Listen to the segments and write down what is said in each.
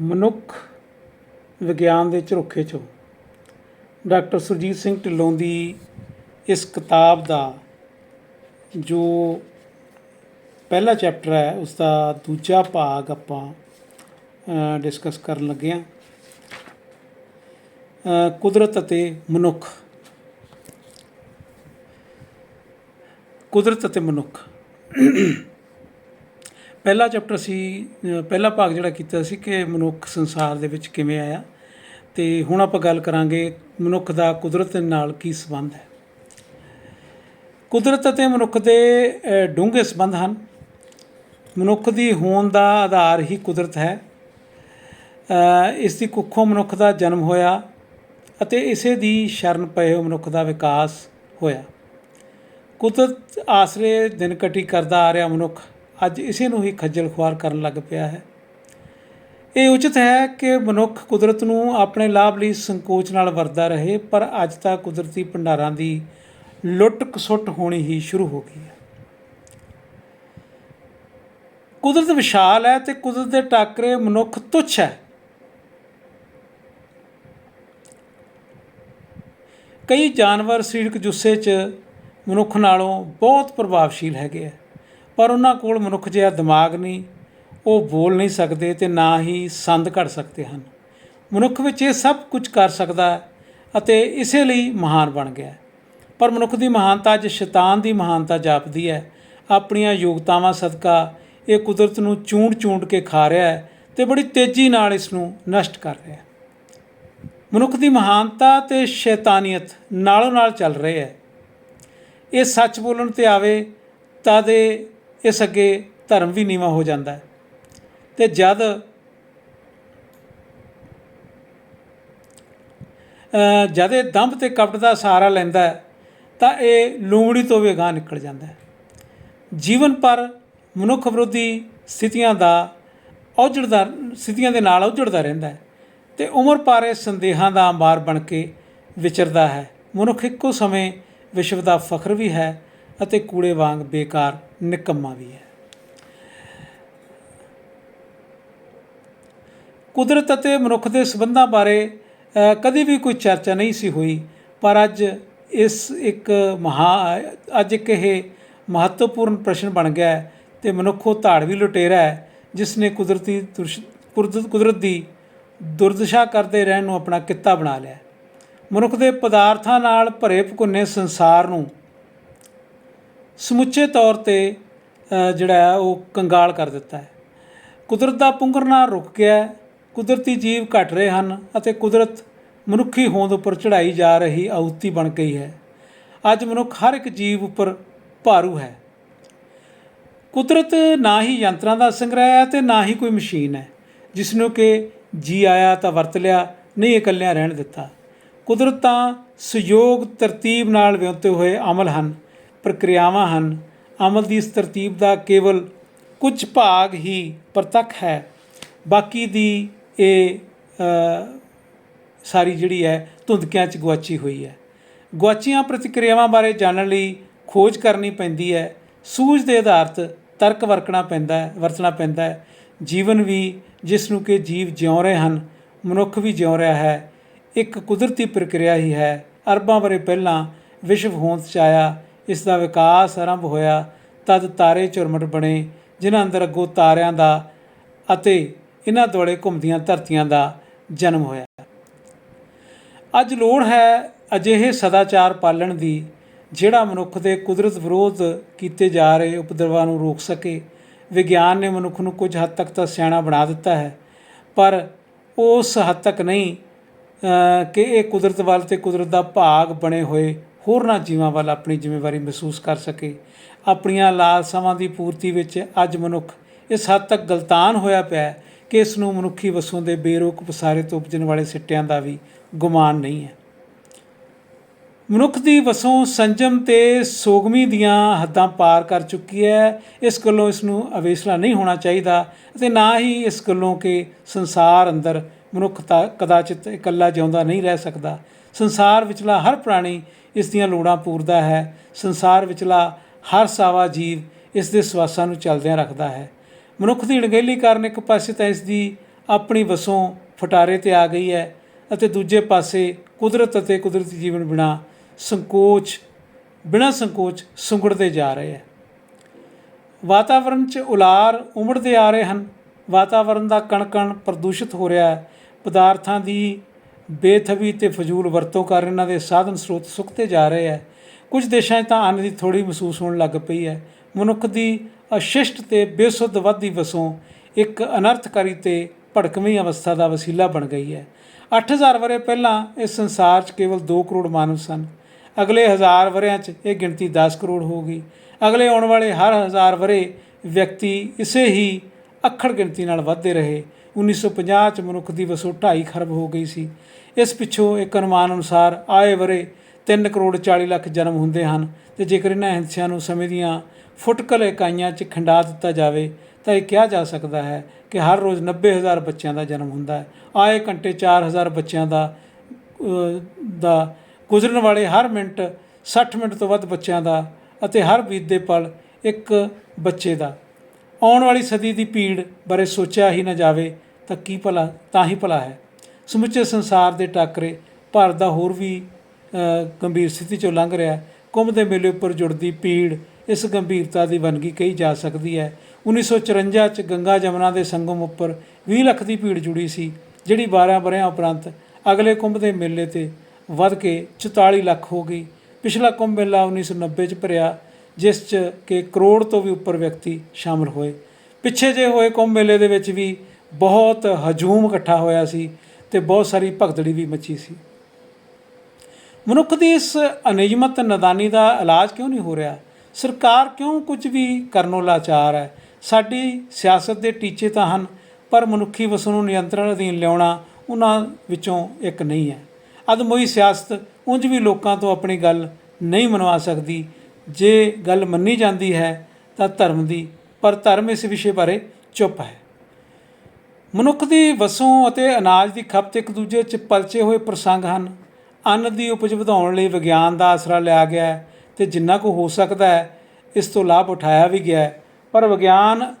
ਮਨੁੱਖ ਵਿਗਿਆਨ ਦੇ ਝਰੋਖੇ 'ਚੋਂ। ਡਾਕਟਰ ਸੁਰਜੀਤ ਸਿੰਘ ਢਿੱਲੋਂ ਦੀ ਇਸ ਕਿਤਾਬ ਦਾ ਜੋ ਪਹਿਲਾ ਚੈਪਟਰ ਹੈ ਉਸ ਦਾ ਦੂਜਾ ਭਾਗ ਆਪਾਂ ਡਿਸਕਸ ਕਰਨ ਲੱਗੇ ਹਾਂ। ਕੁਦਰਤ ਅਤੇ ਮਨੁੱਖ। ਕੁਦਰਤ ਅਤੇ ਮਨੁੱਖ। ਪਹਿਲਾ ਚੈਪਟਰ ਸੀ ਪਹਿਲਾ ਭਾਗ ਜਿਹੜਾ ਕੀਤਾ ਸੀ ਕਿ ਮਨੁੱਖ ਸੰਸਾਰ ਦੇ ਵਿੱਚ ਕਿਵੇਂ ਆਇਆ ਤੇ ਹੁਣ ਆਪਾਂ ਗੱਲ ਕਰਾਂਗੇ ਮਨੁੱਖ ਦਾ ਕੁਦਰਤ ਨਾਲ ਕੀ ਸੰਬੰਧ ਹੈ। ਕੁਦਰਤ ਅਤੇ ਮਨੁੱਖ ਦੇ ਡੂੰਘੇ ਸੰਬੰਧ ਹਨ। ਮਨੁੱਖ ਦੀ ਹੋਣ ਦਾ ਆਧਾਰ ਹੀ ਕੁਦਰਤ ਹੈ। ਅ, ਇਸ ਦੀ ਕੁੱਖੋਂ ਮਨੁੱਖ ਦਾ ਜਨਮ ਹੋਇਆ ਅਤੇ ਇਸੇ ਦੀ ਸ਼ਰਨ ਪਏ ਹੋਏ ਮਨੁੱਖ ਦਾ ਵਿਕਾਸ ਹੋਇਆ। ਕੁਦਰਤ ਆਸਰੇ ਦਿਨ ਕਟੀ ਕਰਦਾ ਆ ਰਿਹਾ ਮਨੁੱਖ। ਅੱਜ ਇਸੇ ਨੂੰ ਹੀ ਖੱਜਲ ਖੁਆਰ ਕਰਨ ਲੱਗ ਪਿਆ ਹੈ। ਇਹ ਉਚਿਤ ਹੈ ਕਿ ਮਨੁੱਖ ਕੁਦਰਤ ਨੂੰ ਆਪਣੇ ਲਾਭ ਲਈ ਸੰਕੋਚ ਨਾਲ ਵਰਤਦਾ ਰਹੇ, ਪਰ ਅੱਜ ਤਾਂ ਕੁਦਰਤੀ ਭੰਡਾਰਾਂ ਦੀ ਲੁੱਟ ਕਸੁੱਟ ਹੋਣੀ ਹੀ ਸ਼ੁਰੂ ਹੋ ਗਈ ਹੈ। ਕੁਦਰਤ ਵਿਸ਼ਾਲ ਹੈ ਤੇ ਕੁਦਰਤ ਦੇ ਟਾਕਰੇ ਮਨੁੱਖ ਤੁੱਛ ਹੈ। ਕਈ ਜਾਨਵਰ ਸਰੀਰਕ ਜੁੱਸੇ 'ਚ ਮਨੁੱਖ ਨਾਲੋਂ ਬਹੁਤ ਪ੍ਰਭਾਵਸ਼ੀਲ ਹੈਗੇ ਆ। ਪਰ ਉਹਨਾਂ ਕੋਲ ਮਨੁੱਖ ਜਿਹਾ ਦਿਮਾਗ ਨਹੀਂ, ਉਹ ਬੋਲ ਨਹੀਂ ਸਕਦੇ ਤੇ ਨਾ ਹੀ ਸੰਦ ਘੜ ਸਕਦੇ ਹਨ। ਮਨੁੱਖ ਵਿੱਚ ਇਹ ਸਭ ਕੁਝ ਕਰ ਸਕਦਾ ਹੈ ਅਤੇ ਇਸੇ ਲਈ ਮਹਾਨ ਬਣ ਗਿਆ। ਪਰ ਮਨੁੱਖ ਦੀ ਮਹਾਨਤਾ ਅੱਜ ਸ਼ੈਤਾਨ ਦੀ ਮਹਾਨਤਾ ਜਾਪਦੀ ਹੈ। ਆਪਣੀਆਂ ਯੋਗਤਾਵਾਂ ਸਦਕਾ ਇਹ ਕੁਦਰਤ ਨੂੰ ਚੂੰਡ-ਚੂੰਡ ਕੇ ਖਾ ਰਿਹਾ ਹੈ ਤੇ ਬੜੀ ਤੇਜ਼ੀ ਨਾਲ ਇਸ ਨੂੰ ਨਸ਼ਟ ਕਰ ਰਿਹਾ ਹੈ। ਮਨੁੱਖ ਦੀ ਮਹਾਨਤਾ ਤੇ ਸ਼ੈਤਾਨੀਅਤ ਨਾਲੋਂ ਨਾਲ ਚੱਲ ਰਹੇ ਹੈ। ਇਹ ਸੱਚ ਬੋਲਣ ਤੇ ਆਵੇ ਤਾਂ ਦੇ ਇਸ ਅੱਗੇ ਧਰਮ ਵੀ ਨੀਵਾ ਹੋ ਜਾਂਦਾ ਹੈ। ਤੇ ਜਦ ਜਦ ਇਹ ਦੰਭ ਤੇ ਕਪਟ ਦਾ ਸਹਾਰਾ ਲੈਂਦਾ ਹੈ, ਤਾਂ ਇਹ ਲੂੰਬੜੀ ਤੋਂ ਵੀ ਅਗਾਂਹ ਨਿਕਲ ਜਾਂਦਾ ਹੈ। ਜੀਵਨ ਪਰ ਮਨੁੱਖ ਵਿਰੋਧੀ ਸਥਿਤੀਆਂ ਦਾ ਔਜੜਦਾ, ਸਥਿਤੀਆਂ ਦੇ ਨਾਲ ਔਜੜਦਾ ਰਹਿੰਦਾ ਹੈ ਤੇ ਉਮਰ ਇਹ ਸੰਦੇਹਾਂ ਦਾ ਅੰਬਾਰ ਬਣ ਕੇ ਵਿਚਰਦਾ ਹੈ। ਮਨੁੱਖ ਇੱਕੋ ਸਮੇਂ ਵਿਸ਼ਵ ਦਾ ਫਖਰ ਵੀ ਹੈ ਅਤੇ ਕੂੜੇ ਵਾਂਗ ਬੇਕਾਰ ਨਿਕੰਮਾ ਵੀ ਹੈ। ਕੁਦਰਤ ਅਤੇ ਮਨੁੱਖ ਦੇ ਸਬੰਧਾਂ ਬਾਰੇ ਅ, ਕਦੀ ਵੀ ਕੋਈ ਚਰਚਾ ਨਹੀਂ ਸੀ ਹੋਈ ਪਰ ਅੱਜ ਇਸ ਇੱਕ ਮਹਾ ਅੱਜ ਇੱਕ ਇਹ ਮਹੱਤਵਪੂਰਨ ਪ੍ਰਸ਼ਨ ਬਣ ਗਿਆ ਹੈ ਤੇ ਮਨੁੱਖ ਉਹ ਧਾੜਵੀ ਲੁਟੇਰਾ ਹੈ ਜਿਸ ਨੇ ਕੁਦਰਤੀ ਕੁਦਰਤ ਕੁਦਰਤ ਦੀ ਦੁਰਦਸ਼ਾ ਕਰਦੇ ਰਹਿਣ ਨੂੰ ਆਪਣਾ ਕਿੱਤਾ ਬਣਾ ਲਿਆ ਮਨੁੱਖ ਦੇ ਪਦਾਰਥਾਂ ਨਾਲ ਭਰੇ ਭਕੁੰਨੇ ਸੰਸਾਰ ਨੂੰ ਸਮੁੱਚੇ ਤੌਰ ਤੇ ਜਿਹੜਾ ਉਹ ਕੰਗਾਲ ਕਰ ਦਿੱਤਾ ਹੈ। ਕੁਦਰਤ ਦਾ ਪੁੰਗਰਨਾ ਰੁਕ ਗਿਆ ਕੁਦਰਤੀ ਜੀਵ ਘਟ ਰਹੇ ਹਨ ਅਤੇ ਕੁਦਰਤ ਮਨੁੱਖੀ ਹੋਂਦ ਉੱਪਰ ਚੜਾਈ ਜਾ ਰਹੀ ਆਉਤੀ ਬਣ ਗਈ ਹੈ। ਅੱਜ ਮਨੁੱਖ ਹਰ ਇੱਕ ਜੀਵ ਉੱਪਰ ਭਾਰੂ ਹੈ। ਕੁਦਰਤ ਨਾ ਹੀ ਯੰਤਰਾਂ ਦਾ ਸੰਗ੍ਰਹਿ ਹੈ ਤੇ ਨਾ ਹੀ ਕੋਈ ਮਸ਼ੀਨ ਹੈ। ਜਿਸ ਨੂੰ ਕਿ ਜੀ ਆਇਆ ਤਾਂ ਵਰਤ ਲਿਆ, ਨਹੀਂ ਇਕੱਲਿਆਂ ਰਹਿਣ ਦਿੱਤਾ। ਕੁਦਰਤ ਤਾਂ ਸਹਿਯੋਗ ਤਰਤੀਬ ਨਾਲ ਵਿਉਂਤੇ ਹੋਏ ਅਮਲ ਹਨ। ਪ੍ਰਕਿਰਿਆਵਾਂ ਹਨ। ਅਮਲ ਦੀ ਇਸ ਤਰਤੀਬ ਦਾ ਕੇਵਲ ਕੁਝ ਭਾਗ ਹੀ ਪ੍ਰਤੱਖ ਹੈ। ਬਾਕੀ ਦੀ ਇਹ ਸਾਰੀ ਜਿਹੜੀ ਹੈ, ਧੁੰਦਕਿਆਂ 'ਚ ਗੁਆਚੀ ਹੋਈ ਹੈ। ਗੁਆਚੀਆਂ ਪ੍ਰਤੀਕਿਰਿਆਵਾਂ ਬਾਰੇ ਜਾਣਨ ਲਈ ਖੋਜ ਕਰਨੀ ਪੈਂਦੀ ਹੈ। ਸੂਝ ਦੇ ਆਧਾਰਤ ਤਰਕ ਵਰਤਣਾ ਪੈਂਦਾ ਹੈ, ਵਰਤਣਾ ਪੈਂਦਾ ਹੈ। ਜੀਵਨ ਵੀ ਜਿਸ ਨੂੰ ਕਿ ਜੀਵ ਜਿਉ ਰਹੇ ਹਨ, ਮਨੁੱਖ ਵੀ ਜਿਉ ਰਿਹਾ ਹੈ, ਇੱਕ ਕੁਦਰਤੀ ਪ੍ਰਕਿਰਿਆ ਹੀ ਹੈ। ਅਰਬਾਂ ਬਰੇ ਪਹਿਲਾਂ ਵਿਸ਼ਵ ਹੋਂਦ 'ਚ ਆਇਆ ਇਸ ਦਾ ਵਿਕਾਸ ਆਰੰਭ ਹੋਇਆ, ਤਦ ਤਾਰੇ ਝੁਰਮਟ ਬਣੇ, ਜਿਨ੍ਹਾਂ ਅੰਦਰ ਅੱਗੋਂ ਤਾਰਿਆਂ ਦਾ ਅਤੇ ਇਹਨਾਂ ਦੁਆਲੇ ਘੁੰਮਦੀਆਂ ਧਰਤੀਆਂ ਦਾ ਜਨਮ ਹੋਇਆ। ਅੱਜ ਲੋੜ ਹੈ ਅਜਿਹੇ ਸਦਾਚਾਰ ਪਾਲਣ ਦੀ, ਜਿਹੜਾ ਮਨੁੱਖ ਦੇ ਕੁਦਰਤ ਵਿਰੋਧ ਕੀਤੇ ਜਾ ਰਹੇ ਉਪਦਰਵਾਂ ਨੂੰ ਰੋਕ ਸਕੇ। ਵਿਗਿਆਨ ਨੇ ਮਨੁੱਖ ਨੂੰ ਕੁਝ ਹੱਦ ਤੱਕ ਤਾਂ ਸਿਆਣਾ ਬਣਾ ਦਿੱਤਾ ਹੈ, ਪਰ ਉਸ ਹੱਦ ਤੱਕ ਨਹੀਂ ਕਿ ਇਹ ਕੁਦਰਤ ਵੱਲ ਤੇ ਕੁਦਰਤ ਦਾ ਭਾਗ ਬਣੇ ਹੋਏ ਹੋਰਨਾਂ ਜੀਵਾਂ ਵੱਲ ਆਪਣੀ ਜ਼ਿੰਮੇਵਾਰੀ ਮਹਿਸੂਸ ਕਰ ਸਕੇ। ਆਪਣੀਆਂ ਲਾਲਸਾਵਾਂ ਦੀ ਪੂਰਤੀ ਵਿੱਚ ਅੱਜ ਮਨੁੱਖ ਇਸ ਹੱਦ ਤੱਕ ਗਲਤਾਨ ਹੋਇਆ ਪਿਆ ਕਿ ਇਸ ਨੂੰ ਮਨੁੱਖੀ ਵਸੋਂ ਦੇ ਬੇਰੋਕ ਪਸਾਰੇ ਤੋਂ ਉਪਜਣ ਵਾਲੇ ਸਿੱਟਿਆਂ ਦਾ ਵੀ ਗੁਮਾਨ ਨਹੀਂ ਹੈ। ਮਨੁੱਖ ਦੀ ਵਸੋਂ ਸੰਜਮ ਤੇ ਸੋਗਮੀ ਦੀਆਂ ਹੱਦਾਂ ਪਾਰ ਕਰ ਚੁੱਕੀ ਹੈ। ਇਸ ਗੱਲੋਂ ਇਸ ਨੂੰ ਅਵੇਸਲਾ ਨਹੀਂ ਹੋਣਾ ਚਾਹੀਦਾ ਅਤੇ ਨਾ ਹੀ ਇਸ ਗੱਲੋਂ ਕਿ ਸੰਸਾਰ ਅੰਦਰ ਮਨੁੱਖ ਤਾਂ ਕਦਾਚਿਤ ਇਕੱਲਾ ਜਿਉਂਦਾ ਨਹੀਂ ਰਹਿ ਸਕਦਾ। ਸੰਸਾਰ ਵਿਚਲਾ ਹਰ ਪ੍ਰਾਣੀ ਇਸ ਦੀਆਂ ਲੋੜਾਂ ਪੂਰਦਾ ਹੈ। ਸੰਸਾਰ ਵਿਚਲਾ ਹਰ ਸਾਵਾ ਜੀਵ ਇਸ ਦੇ ਸਵਾਸਾਂ ਨੂੰ ਚੱਲਦਿਆਂ ਰੱਖਦਾ ਹੈ। ਮਨੁੱਖ ਦੀ ਅਣਗਹਿਲੀ ਕਾਰਨ ਇੱਕ ਪਾਸੇ ਤਾਂ ਇਸ ਦੀ ਆਪਣੀ ਵਸੋਂ ਫਟਾਰੇ ਤੇ ਆ ਗਈ ਹੈ ਅਤੇ ਦੂਜੇ ਪਾਸੇ ਕੁਦਰਤ ਅਤੇ ਕੁਦਰਤੀ ਜੀਵਨ ਬਿਨਾ ਸੰਕੋਚ ਬਿਨਾ ਸੰਕੋਚ ਸੁੰਗੜਦੇ ਜਾ ਰਹੇ ਹੈ। ਵਾਤਾਵਰਣ 'ਚ ਉਲਾਰ ਉਮੜਦੇ ਆ ਰਹੇ ਹਨ। ਵਾਤਾਵਰਣ ਦਾ ਕਣ-ਕਣ ਪ੍ਰਦੂਸ਼ਿਤ ਹੋ ਰਿਹਾ ਹੈ। ਪਦਾਰਥਾਂ ਦੀ ਬੇਥਵੀ ਤੇ ਫਜ਼ੂਲ ਵਰਤੋਂ ਕਰ ਇਹਨਾਂ ਦੇ ਸਾਧਨ ਸਰੋਤ ਸੁੱਕਤੇ ਜਾ ਰਹੇ ਹੈ। ਕੁਝ ਦੇਸ਼ਾਂ 'ਚ ਤਾਂ ਅੰਨ ਦੀ ਥੋੜੀ ਮਹਿਸੂਸ ਹੋਣ ਲੱਗ ਪਈ ਹੈ। ਮਨੁੱਖ ਦੀ ਅਸ਼ਿਸ਼ਟ ਤੇ ਬੇਸੁੱਧ ਵੱਧਦੀ ਵਸੋਂ ਇੱਕ ਅਨਰਥਕਾਰੀ ਤੇ ਭੜਕਵੀਂ ਅਵਸਥਾ ਦਾ ਵਸੀਲਾ ਬਣ ਗਈ ਹੈ। 8000 ਵਰੇ ਪਹਿਲਾਂ ਇਸ ਸੰਸਾਰ 'ਚ ਕੇਵਲ 2 ਕਰੋੜ ਮਾਨਵ ਸਨ। ਅਗਲੇ ਹਜ਼ਾਰ ਵਰਿਆਂ 'ਚ ਇਹ ਗਿਣਤੀ 10 ਕਰੋੜ ਹੋ ਗਈ। ਅਗਲੇ ਆਉਣ ਵਾਲੇ ਹਰ ਹਜ਼ਾਰ ਵਰੇ ਵਿਅਕਤੀ ਇਸੇ ਹੀ ਅੱਖੜ ਗਿਣਤੀ ਨਾਲ ਵਧਦੇ ਰਹੇ। 1950 'ਚ ਮਨੁੱਖ ਦੀ ਵਸੋਂ 2.5 ਖਰਬ ਹੋ ਗਈ ਸੀ। ਇਸ ਪਿੱਛੋਂ ਇੱਕ ਅਨੁਮਾਨ ਅਨੁਸਾਰ ਆਏ ਵਰੇ 3 ਕਰੋੜ 40 ਲੱਖ ਜਨਮ ਹੁੰਦੇ ਹਨ ਤੇ ਜੇਕਰ ਇਹਨਾਂ ਹਿੰਸਿਆਂ ਨੂੰ ਸਮੇਂ ਦੀਆਂ ਫੁੱਟਕਲ ਇਕਾਈਆਂ 'ਚ ਖੰਡਾ ਦਿੱਤਾ ਜਾਵੇ, ਤਾਂ ਇਹ ਕਿਹਾ ਜਾ ਸਕਦਾ ਹੈ ਕਿ ਹਰ ਰੋਜ਼ 90000 ਬੱਚਿਆਂ ਦਾ ਜਨਮ ਹੁੰਦਾ ਹੈ। ਆਏ ਘੰਟੇ 4000 ਬੱਚਿਆਂ ਦਾ ਦਾ ਗੁਜ਼ਰਨ ਵਾਲੇ ਹਰ ਮਿੰਟ 60 ਮਿੰਟ ਤੋਂ ਵੱਧ ਬੱਚਿਆਂ ਦਾ ਅਤੇ ਹਰ ਬੀਤਦੇ ਪਲ ਇੱਕ ਬੱਚੇ ਦਾ। ਆਉਣ ਵਾਲੀ ਸਦੀ ਦੀ ਪੀੜ ਬਾਰੇ ਸੋਚਿਆ ਹੀ ਨਾ ਜਾਵੇ ਤਾਂ ਕੀ ਭਲਾ, ਤਾਂ ਹੀ ਭਲਾ ਹੈ। ਸਮੁੱਚੇ ਸੰਸਾਰ ਦੇ ਟਾਕਰੇ ਭਾਰਤ ਦਾ ਹੋਰ ਵੀ ਗੰਭੀਰ ਸਥਿਤੀ ਚੋਂ ਲੰਘ ਰਿਹਾ ਹੈ। ਕੁੰਭ ਦੇ ਮੇਲੇ ਉੱਪਰ ਜੁੜਦੀ ਪੀੜ ਇਸ ਗੰਭੀਰਤਾ ਦੀ ਵੰਨਗੀ ਕਹੀ ਜਾ ਸਕਦੀ ਹੈ। 1954 ਚ ਗੰਗਾ ਜਮਨਾ ਦੇ ਸੰਗਮ ਉੱਪਰ 20 ਲੱਖ ਦੀ ਭੀੜ ਜੁੜੀ ਸੀ, ਜਿਹੜੀ 12 ਵਰ੍ਹਿਆਂ ਉਪਰੰਤ ਅਗਲੇ ਕੁੰਭ ਦੇ ਮੇਲੇ ਤੇ ਵੱਧ ਕੇ 44 ਲੱਖ ਹੋ ਗਈ। ਪਿਛਲਾ ਕੁੰਭ ਮੇਲਾ 1990 ਚ ਭਰਿਆ ਜਿਸ ਚ ਕਿ ਕਰੋੜ ਤੋਂ ਵੀ ਉੱਪਰ ਵਿਅਕਤੀ ਸ਼ਾਮਲ ਹੋਏ। ਪਿੱਛੇ ਜੇ ਹੋਏ ਕੁੰਭ ਮੇਲੇ ਦੇ ਵਿੱਚ ਵੀ ਬਹੁਤ ਹਜੂਮ ਇਕੱਠਾ ਹੋਇਆ ਸੀ ਤੇ ਬਹੁਤ ਸਾਰੀ ਭਗਦੜੀ ਵੀ ਮੱਚੀ ਸੀ। ਮਨੁੱਖ ਦੀ ਇਸ ਅਨਿਯਮਤ ਨਦਾਨੀ ਦਾ ਇਲਾਜ ਕਿਉਂ ਨਹੀਂ ਹੋ ਰਿਹਾ? ਸਰਕਾਰ ਕਿਉਂ ਕੁਝ ਵੀ ਕਰਨੋਂ ਲਾਚਾਰ ਹੈ? ਸਾਡੀ ਸਿਆਸਤ ਦੇ ਟੀਚੇ ਤਾਂ ਹਨ, ਪਰ ਮਨੁੱਖੀ ਵਸੋਂ ਨੂੰ ਨਿਯੰਤਰਣ ਅਧੀਨ ਲਿਆਉਣਾ ਉਹਨਾਂ ਵਿੱਚੋਂ ਇੱਕ ਨਹੀਂ ਹੈ। ਅਦਮੋਈ ਸਿਆਸਤ ਉਂਝ ਵੀ ਲੋਕਾਂ ਤੋਂ ਆਪਣੀ ਗੱਲ ਨਹੀਂ ਮਨਵਾ ਸਕਦੀ ਜੇ ਗੱਲ ਮੰਨੀ ਜਾਂਦੀ ਹੈ ਤਾਂ ਧਰਮ ਦੀ, ਪਰ ਧਰਮ ਇਸ ਵਿਸ਼ੇ ਬਾਰੇ ਚੁੱਪ ਹੈ। ਮਨੁੱਖ ਦੀ ਵਸੋਂ ਅਤੇ ਅਨਾਜ ਦੀ ਖਪਤ ਇੱਕ ਦੂਜੇ 'ਚ ਪਲਚੇ ਹੋਏ ਪ੍ਰਸੰਗ ਹਨ। ਅੰਨ ਦੀ ਉਪਜ ਵਧਾਉਣ ਲਈ ਵਿਗਿਆਨ ਦਾ ਆਸਰਾ ਲਿਆ ਗਿਆ ਹੈ ਤੇ ਜਿੰਨਾ ਕੁ ਹੋ ਸਕਦਾ ਹੈ, ਇਸ ਤੋਂ ਲਾਭ ਉਠਾਇਆ ਵੀ ਗਿਆ ਹੈ। ਪਰ ਵਿਗਿਆਨ,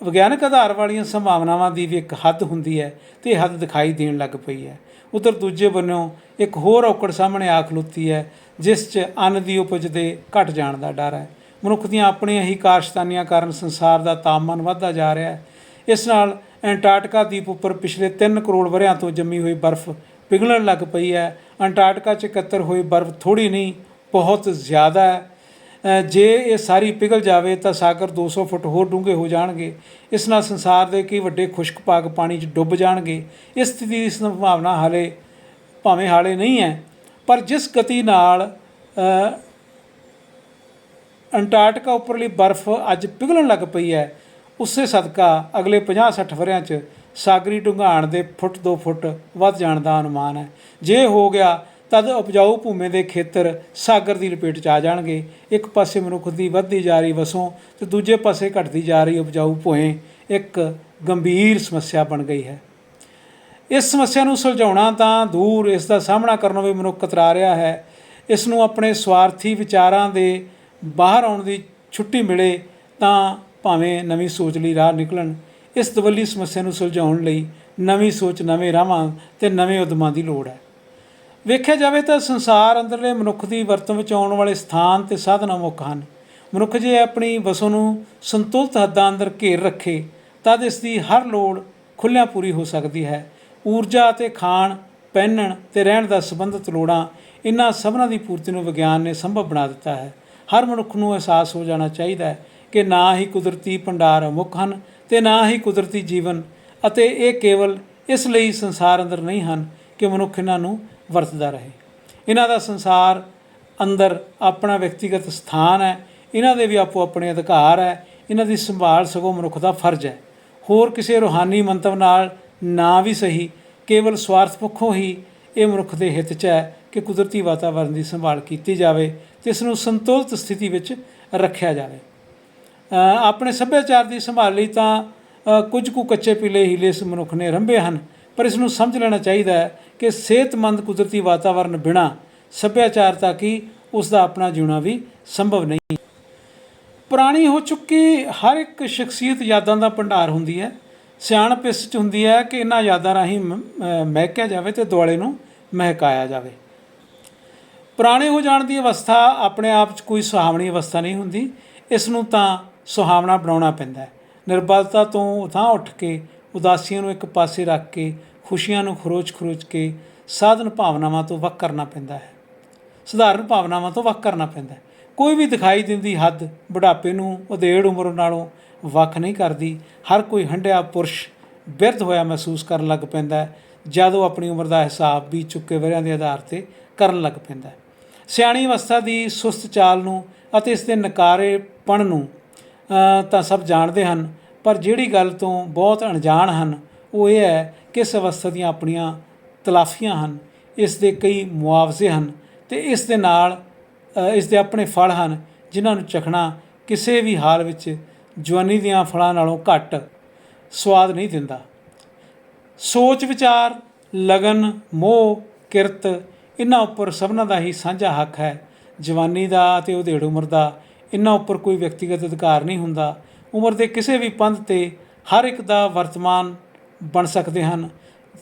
ਵਿਗਿਆਨਕ ਆਧਾਰ ਵਾਲੀਆਂ ਸੰਭਾਵਨਾਵਾਂ ਦੀ ਵੀ ਇੱਕ ਹੱਦ ਹੁੰਦੀ ਹੈ ਤੇ ਇਹ ਹੱਦ ਦਿਖਾਈ ਦੇਣ ਲੱਗ ਪਈ ਹੈ। ਉਧਰ ਦੂਜੇ ਬੰਨੋਂ ਇੱਕ ਹੋਰ ਔਕੜ ਸਾਹਮਣੇ ਆ ਖਲੋਤੀ ਹੈ ਜਿਸ 'ਚ ਅੰਨ ਦੀ ਉਪਜ ਦੇ ਘਟ ਜਾਣ ਦਾ ਡਰ ਹੈ। ਮਨੁੱਖ ਦੀਆਂ ਆਪਣੀਆਂ ਹੀ ਕਾਰਸ਼ਤਾਨੀਆਂ ਕਾਰਨ ਸੰਸਾਰ ਦਾ ਤਾਪਮਾਨ ਵਧਦਾ ਜਾ ਰਿਹਾ ਹੈ। ਇਸ ਨਾਲ ਐਂਟਾਰਕਟਿਕਾ ਦੀਪ ਉੱਪਰ ਪਿਛਲੇ 3 ਕਰੋੜ ਵਰ੍ਹਿਆਂ ਤੋਂ ਜੰਮੀ ਹੋਈ ਬਰਫ਼ ਪਿਘਲਣ ਲੱਗ ਪਈ ਹੈ। ਅੰਟਾਰਕਟਿਕਾ 'ਚ ਇਕੱਤਰ ਹੋਈ ਬਰਫ਼ ਥੋੜੀ ਨਹੀਂ, ਬਹੁਤ ਜ਼ਿਆਦਾ ਹੈ। ਜੇ ਇਹ ਸਾਰੀ ਪਿਘਲ ਜਾਵੇ ਤਾਂ ਸਾਗਰ 200 ਫੁੱਟ ਹੋਰ ਡੂੰਘੇ ਹੋ ਜਾਣਗੇ। ਇਸ ਨਾਲ ਸੰਸਾਰ ਦੇ ਕਈ ਵੱਡੇ ਖੁਸ਼ਕ ਭਾਗ ਪਾਣੀ 'ਚ ਡੁੱਬ ਜਾਣਗੇ। ਇਸ ਸਥਿਤੀ ਦੀ ਸੰਭਾਵਨਾ ਹਾਲੇ ਭਾਵੇਂ ਹਾਲੇ ਨਹੀਂ ਹੈ ਪਰ ਜਿਸ ਗਤੀ ਨਾਲ ਅੰਟਾਰਕਟਿਕਾ ਉੱਪਰਲੀ ਬਰਫ਼ ਅੱਜ ਪਿਘਲਣ ਲੱਗ ਪਈ ਹੈ, ਉਸੇ ਸਦਕਾ ਅਗਲੇ 50-60 ਵਰ੍ਹਿਆਂ 'ਚ ਸਾਗਰੀ ਡੂੰਘਾਣ ਦੇ ਫੁੱਟ 2 ਫੁੱਟ ਵੱਧ ਜਾਣ ਦਾ ਅਨੁਮਾਨ ਹੈ। ਜੇ ਹੋ ਗਿਆ, ਤਦ ਉਪਜਾਊ ਭੂਮੇ ਦੇ ਖੇਤਰ ਸਾਗਰ ਦੀ ਲਪੇਟ 'ਚ ਆ ਜਾਣਗੇ। ਇੱਕ ਪਾਸੇ ਮਨੁੱਖ ਦੀ ਵੱਧਦੀ ਜਾ ਰਹੀ ਵਸੋਂ ਤੇ ਦੂਜੇ ਪਾਸੇ ਘਟਦੀ ਜਾ ਰਹੀ ਉਪਜਾਊ ਭੂਏ, ਇੱਕ ਗੰਭੀਰ ਸਮੱਸਿਆ ਬਣ ਗਈ ਹੈ। ਇਸ ਸਮੱਸਿਆ ਨੂੰ ਸੁਲਝਾਉਣਾ ਤਾਂ ਦੂਰ ਇਸ ਦਾ ਸਾਹਮਣਾ ਕਰਨੋਂ ਵੀ ਮਨੁੱਖ ਕਤਰਾ ਰਿਹਾ ਹੈ। ਇਸ ਨੂੰ ਆਪਣੇ ਸਵਾਰਥੀ ਵਿਚਾਰਾਂ ਦੇ ਬਾਹਰ ਆਉਣ ਦੀ ਛੁੱਟੀ ਮਿਲੇ ਤਾਂ ਭਾਵੇਂ ਨਵੀਂ ਸੋਚ ਲਈ ਰਾਹ ਨਿਕਲਣ, ਇਸ ਦਵੱਲੀ ਸਮੱਸਿਆ ਨੂੰ ਸੁਲਝਾਉਣ ਲਈ ਨਵੀਂ ਸੋਚ, ਨਵੇਂ ਰਾਹਾਂ ਤੇ ਨਵੇਂ ਉਦਮਾਂ ਦੀ ਲੋੜ ਹੈ। ਵੇਖਿਆ ਜਾਵੇ ਤਾਂ ਸੰਸਾਰ ਅੰਦਰਲੇ ਮਨੁੱਖ ਦੀ ਵਰਤੋਂ ਵਿੱਚ ਆਉਣ ਵਾਲੇ ਸਥਾਨ ਤੇ ਸਾਧਨਾਂ ਮੁੱਖ ਹਨ। ਮਨੁੱਖ ਜੇ ਆਪਣੀ ਵਸੋਂ ਨੂੰ ਸੰਤੁਲਤ ਹੱਦਾਂ ਅੰਦਰ ਘੇਰ ਰੱਖੇ, ਤਦ ਇਸ ਦੀ ਹਰ ਲੋੜ ਖੁੱਲ੍ਹਿਆਂ ਪੂਰੀ ਹੋ ਸਕਦੀ ਹੈ। ਊਰਜਾ ਅਤੇ ਖਾਣ, ਪਹਿਨਣ ਤੇ ਰਹਿਣ ਦਾ ਸੰਬੰਧਿਤ ਲੋੜਾਂ ਇਹਨਾਂ ਸਭਨਾਂ ਦੀ ਪੂਰਤੀ ਨੂੰ ਵਿਗਿਆਨ ਨੇ ਸੰਭਵ ਬਣਾ ਦਿੱਤਾ ਹੈ। ਹਰ ਮਨੁੱਖ ਨੂੰ ਅਹਿਸਾਸ ਹੋ ਜਾਣਾ ਚਾਹੀਦਾ ਹੈ ਕਿ ਨਾ ਹੀ ਕੁਦਰਤੀ ਭੰਡਾਰ ਮੁੱਖ ਹਨ ਤੇ ਨਾ ਹੀ ਕੁਦਰਤੀ ਜੀਵਨ ਅਤੇ ਇਹ ਕੇਵਲ ਇਸ ਲਈ ਸੰਸਾਰ ਅੰਦਰ ਨਹੀਂ ਹਨ ਕਿ ਮਨੁੱਖ ਇਹਨਾਂ ਨੂੰ ਵਰਤਦਾ ਰਹੇ। ਇਹਨਾਂ ਦਾ ਸੰਸਾਰ ਅੰਦਰ ਆਪਣਾ ਵਿਅਕਤੀਗਤ ਸਥਾਨ ਹੈ ਇਹਨਾਂ ਦੇ ਵੀ ਆਪੋ ਆਪਣੇ ਅਧਿਕਾਰ ਹੈ ਇਹਨਾਂ ਦੀ ਸੰਭਾਲ ਸਗੋਂ ਮਨੁੱਖ ਦਾ ਫਰਜ਼ ਹੈ। ਹੋਰ ਕਿਸੇ ਰੂਹਾਨੀ ਮੰਤਵ ਨਾਲ ਨਾ ਵੀ ਸਹੀ, ਕੇਵਲ ਸਵਾਰਥ ਪੱਖੋਂ ਹੀ ਇਹ ਮਨੁੱਖ ਦੇ ਹਿੱਤ 'ਚ ਹੈ ਕਿ ਕੁਦਰਤੀ ਵਾਤਾਵਰਣ ਦੀ ਸੰਭਾਲ ਕੀਤੀ ਜਾਵੇ ਤੇ ਇਸ ਨੂੰ ਸੰਤੁਲਿਤ ਸਥਿਤੀ ਵਿੱਚ ਰੱਖਿਆ ਜਾਵੇ। ਆਪਣੇ ਸੱਭਿਆਚਾਰ ਦੀ ਸੰਭਾਲ ਲਈ ਤਾਂ ਕੁਝ ਕੁ ਕੱਚੇ ਪੀਲੇ ਹੀਲੇ ਇਸ ਮਨੁੱਖ ਨੇ ਰੰਭੇ ਹਨ, ਪਰ ਇਸ ਨੂੰ ਸਮਝ ਲੈਣਾ ਚਾਹੀਦਾ ਹੈ ਕਿ ਸਿਹਤਮੰਦ ਕੁਦਰਤੀ ਵਾਤਾਵਰਣ ਬਿਨਾ ਸੱਭਿਆਚਾਰ ਤਾਂ ਕੀ ਉਸ ਦਾ ਆਪਣਾ ਜਿਉਣਾ ਵੀ ਸੰਭਵ ਨਹੀਂ। ਪੁਰਾਣੀ ਹੋ ਚੁੱਕੀ ਹਰ ਇੱਕ ਸ਼ਖਸੀਅਤ ਯਾਦਾਂ ਦਾ ਭੰਡਾਰ ਹੁੰਦੀ ਹੈ। ਸਿਆਣਪ ਇਸ 'ਚ ਹੁੰਦੀ ਹੈ ਕਿ ਇਹਨਾਂ ਯਾਦਾਂ ਰਾਹੀਂ ਮ- ਮਹਿਕਿਆ ਜਾਵੇ ਤੇ ਦੁਆਲੇ ਨੂੰ ਮਹਿਕਾਇਆ ਜਾਵੇ। ਪੁਰਾਣੇ ਹੋ ਜਾਣ ਦੀ ਅਵਸਥਾ ਆਪਣੇ ਆਪ 'ਚ ਕੋਈ ਸੁਹਾਵਣੀ ਅਵਸਥਾ ਨਹੀਂ ਹੁੰਦੀ। ਇਸ ਨੂੰ ਤਾਂ ਸੁਹਾਵਣਾ ਬਣਾਉਣਾ ਪੈਂਦਾ ਹੈ। ਨਿਰਬਲਤਾ ਤੋਂ ਉਥਾਂ ਉੱਠ ਕੇ, ਉਦਾਸੀਆਂ ਨੂੰ ਇੱਕ ਪਾਸੇ ਰੱਖ ਕੇ, ਖੁਸ਼ੀਆਂ ਨੂੰ ਖਰੋਚ ਖਰੋਚ ਕੇ ਸਾਧਨ ਭਾਵਨਾਵਾਂ ਤੋਂ ਵੱਖ ਕਰਨਾ ਪੈਂਦਾ ਹੈ। ਸਧਾਰਨ ਭਾਵਨਾਵਾਂ ਤੋਂ ਵੱਖ ਕਰਨਾ ਪੈਂਦਾ ਹੈ। ਕੋਈ ਵੀ ਦਿਖਾਈ ਦਿੰਦੀ ਹੱਦ ਬੁਢਾਪੇ ਨੂੰ ਉਧੇੜ ਉਮਰ ਨਾਲੋਂ ਵੱਖ ਨਹੀਂ ਕਰਦੀ। ਹਰ ਕੋਈ ਹੰਢਿਆ ਪੁਰਸ਼ ਬਿਰਧ ਹੋਇਆ ਮਹਿਸੂਸ ਕਰਨ ਲੱਗ ਪੈਂਦਾ ਹੈ ਉਹ ਆਪਣੀ ਉਮਰ ਦਾ ਹਿਸਾਬ ਵੀ ਚੁੱਕੇ ਵਰਿਆਂ ਦੇ ਆਧਾਰ ਤੇ ਕਰਨ ਲੱਗ ਪੈਂਦਾ ਹੈ। ਸਿਆਣੀ ਅਵਸਥਾ ਦੀ ਸੁਸਤ ਚਾਲ ਨੂੰ ਅਤੇ ਇਸ ਦੇ ਨਕਾਰੇਪਣ ਨੂੰ ਤਾਂ ਸਭ ਜਾਣਦੇ ਹਨ ਪਰ ਜਿਹੜੀ ਗੱਲ ਤੋਂ ਬਹੁਤ ਅਣਜਾਣ ਹਨ ਉਹ ਇਹ ਹੈ ਕਿ ਇਸ ਅਵਸਥਾ ਦੀਆਂ ਆਪਣੀਆਂ ਤਲਾਫੀਆਂ ਹਨ ਇਸ ਦੇ ਕਈ ਮੁਆਵਜ਼ੇ ਹਨ ਤੇ ਇਸ ਦੇ ਨਾਲ ਅ, ਇਸ ਦੇ ਆਪਣੇ ਫਲ ਹਨ ਜਿਨ੍ਹਾਂ ਨੂੰ ਚਖਣਾ ਕਿਸੇ ਵੀ ਹਾਲ ਵਿੱਚ ਜਵਾਨੀ ਦੀਆਂ ਫਲਾਂ ਨਾਲੋਂ ਘੱਟ ਸਵਾਦ ਨਹੀਂ ਦਿੰਦਾ। ਸੋਚ ਵਿਚਾਰ, ਲਗਨ, ਮੋਹ, ਕਿਰਤ ਇਹਨਾਂ ਉੱਪਰ ਸਭਨਾਂ ਦਾ ਹੀ ਸਾਂਝਾ ਹੱਕ ਹੈ। ਜਵਾਨੀ ਦਾ ਅਤੇ ਉਧੇੜ ਉਮਰ ਦਾ ਇਹਨਾਂ ਉੱਪਰ ਕੋਈ ਵਿਅਕਤੀਗਤ ਅਧਿਕਾਰ ਨਹੀਂ ਹੁੰਦਾ। ਉਮਰ ਦੇ ਕਿਸੇ ਵੀ ਪੰਧ ਤੇ ਹਰ ਇੱਕ ਦਾ ਵਰਤਮਾਨ ਬਣ ਸਕਦੇ ਹਨ।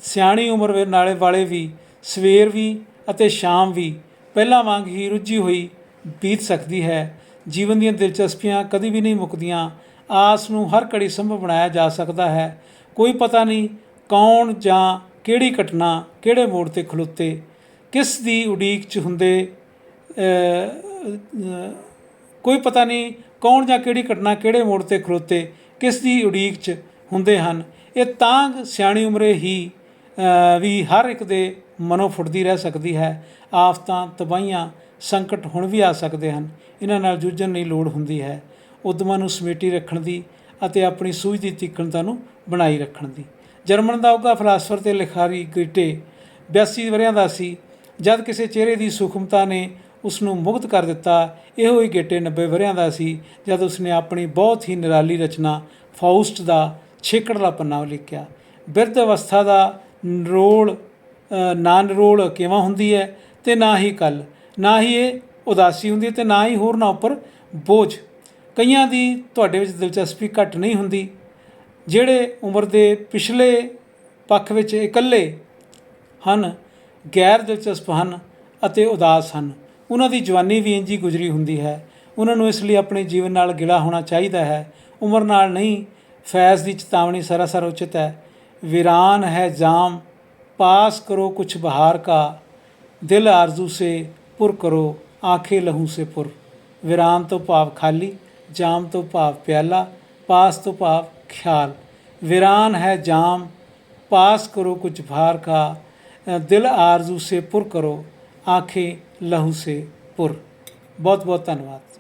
ਸਿਆਣੀ ਉਮਰ ਨਾਲੇ ਵਾਲੇ ਵੀ, ਸਵੇਰ ਵੀ ਅਤੇ ਸ਼ਾਮ ਵੀ ਪਹਿਲਾਂ ਵਾਂਗ ਹੀ ਰੁੱਝੀ ਹੋਈ ਬੀਤ ਸਕਦੀ ਹੈ। ਜੀਵਨ ਦੀਆਂ ਦਿਲਚਸਪੀਆਂ ਕਦੀ ਵੀ ਨਹੀਂ ਮੁੱਕਦੀਆਂ। ਆਸ ਨੂੰ ਹਰ ਘੜੀ ਸੰਭਵ ਬਣਾਇਆ ਜਾ ਸਕਦਾ ਹੈ। ਕੋਈ ਪਤਾ ਨਹੀਂ ਕੌਣ ਜਾਂ ਕਿਹੜੀ ਘਟਨਾ ਕਿਹੜੇ ਮੋੜ ਤੇ ਖਲੋਤੇ, ਕਿਸ ਦੀ ਉਡੀਕ 'ਚ ਹੁੰਦੇ ਕੋਈ ਪਤਾ ਨਹੀਂ ਕੌਣ ਜਾਂ ਕਿਹੜੀ ਘਟਨਾ ਕਿਹੜੇ ਮੋੜ ਤੇ ਖਲੋਤੇ, ਕਿਸ ਦੀ ਉਡੀਕ 'ਚ ਹੁੰਦੇ ਹਨ। ਇਹ ਤਾਂ ਸਿਆਣੀ ਉਮਰੇ ਹੀ ਵੀ ਹਰ ਇੱਕ ਦੇ ਮਨੋਂ ਫੁੱਟਦੀ ਰਹਿ ਸਕਦੀ ਹੈ। ਆਫਤਾਂ ਤਬਾਹੀਆਂ ਸੰਕਟ ਹੁਣ ਵੀ ਆ ਸਕਦੇ ਹਨ। ਇਹਨਾਂ ਨਾਲ ਜੂਝਣ ਲਈ ਲੋੜ ਹੁੰਦੀ ਹੈ। ਉੱਦਮਾਂ ਨੂੰ ਸਮੇਟੀ ਰੱਖਣ ਦੀ ਅਤੇ ਆਪਣੀ ਸੂਝ ਦੀ ਤੀਖਣਤਾ ਨੂੰ ਬਣਾਈ ਰੱਖਣ ਦੀ। ਜਰਮਨ ਦਾ ਉੱਘਾ ਫਿਲਾਸਫਰ ਤੇ ਲਿਖਾਰੀ ਗ੍ਰੀਟੇ 82 ਵਰਿਆਂ ਦਾ ਸੀ। ਜਦ ਕਿਸੇ ਚਿਹਰੇ ਦੀ ਸੂਖਮਤਾ ਨੇ ਉਸ ਨੂੰ ਮੁਕਤ ਕਰ ਦਿੱਤਾ ਇਹੋ ਹੀ ਗੇਟੇ 90 ਵਰਿਆਂ ਦਾ ਸੀ ਜਦ ਉਸਨੇ ਆਪਣੀ ਬਹੁਤ ਹੀ ਨਿਰਾਲੀ ਰਚਨਾ ਫਾਉਸਟ ਦਾ ਛੇਕੜਲਾ ਪੰਨਾ ਲਿਖਿਆ ਬਿਰਧ ਅਵਸਥਾ ਦਾ ਨਿਰੋਲ ਅ, ਨਾ ਨਿਰੋਲ ਕਿਵੇਂ ਹੁੰਦੀ ਹੈ? ਤੇ ਨਾ ਹੀ ਕੱਲ ਨਾ ਹੀ ਇਹ ਉਦਾਸੀ ਹੁੰਦੀ ਹੈ ਤੇ ਨਾ ਹੀ ਹੋਰਨਾਂ ਉੱਪਰ ਬੋਝ। ਕਈਆਂ ਦੀ ਤੁਹਾਡੇ ਵਿੱਚ ਦਿਲਚਸਪੀ ਘੱਟ ਨਹੀਂ ਹੁੰਦੀ, ਜਿਹੜੇ ਉਮਰ ਦੇ ਪਿਛਲੇ ਪੱਖ ਵਿੱਚ ਇਕੱਲੇ ਹਨ, ਗੈਰ ਦਿਲਚਸਪ ਹਨ ਅਤੇ ਉਦਾਸ ਹਨ। ਉਹਨਾਂ ਦੀ ਜਵਾਨੀ ਵੀ ਇੰਜੀ ਗੁਜ਼ਰੀ ਹੁੰਦੀ ਹੈ। ਉਹਨਾਂ ਨੂੰ ਇਸ ਲਈ ਆਪਣੇ ਜੀਵਨ ਨਾਲ ਗਿਲਾ ਹੋਣਾ ਚਾਹੀਦਾ ਹੈ। ਉਮਰ ਨਾਲ ਨਹੀਂ, ਫੈਜ਼ ਦੀ ਚੇਤਾਵਨੀ ਸਰਾਸਰ ਉਚਿਤ ਹੈ। ਵੀਰਾਨ ਹੈ ਜਾਮ, ਪਾਸ ਕਰੋ ਕੁਛ ਬਹਾਰ ਕਾ, ਦਿਲ ਆਰਜ਼ੂ ਸੇ ਪੁਰ ਕਰੋ, ਆਂਖੇ ਲਹੂ ਸੇ ਪੁਰ। ਵੀਰਾਨ ਤੋਂ ਭਾਵ ਖਾਲੀ। जाम तो भाव प्याला, पास तो भाव ख्याल। वीरान है जाम, पास करो कुछ भार का। दिल आरज़ू से पुर करो, आँखें लहू से पुर। बहुत बहुत धन्यवाद।